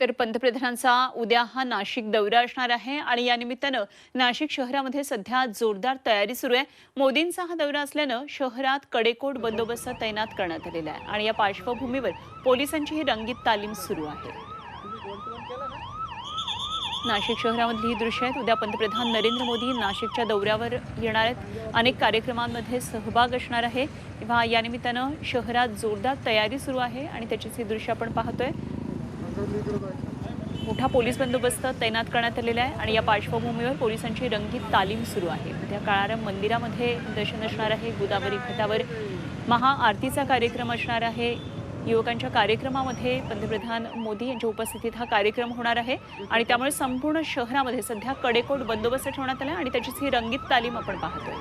तर पंतप्रधानांचा उद्या हा नाशिक दौरा असणार आहे आणि या निमित्तानं नाशिक शहरामध्ये सध्या जोरदार तयारी सुरू आहे. मोदींचा हा दौरा असल्यानं शहरात कडेकोट बंदोबस्त तैनात करण्यात आलेला आहे आणि या पार्श्वभूमीवर पोलिसांची ही रंगीत तालीम सुरू आहे. नाशिक शहरामधली ही दृश्य आहेत. उद्या पंतप्रधान नरेंद्र मोदी नाशिकच्या दौऱ्यावर येणार आहेत. अनेक कार्यक्रमांमध्ये सहभाग असणार आहे. तेव्हा या निमित्तानं शहरात जोरदार तयारी सुरू आहे आणि त्याचीच ही दृश्य आपण पाहतोय. मोठा पोलीस बंदोबस्त तैनात करण्यात आलेला आहे आणि या पार्श्वभूमीवर पोलिसांची रंगीत तालीम सुरू आहे. उद्या काळाराम मंदिरामध्ये दर्शन असणार आहे. गोदावरी घाटावर महाआरतीचा कार्यक्रम असणार आहे. युवकांच्या कार्यक्रमामध्ये पंतप्रधान मोदी यांच्या उपस्थितीत हा कार्यक्रम होणार आहे आणि त्यामुळे संपूर्ण शहरामध्ये सध्या कडेकोट बंदोबस्त ठेवण्यात आला आहे आणि त्याचीच ही रंगीत तालीम आपण पाहतोय.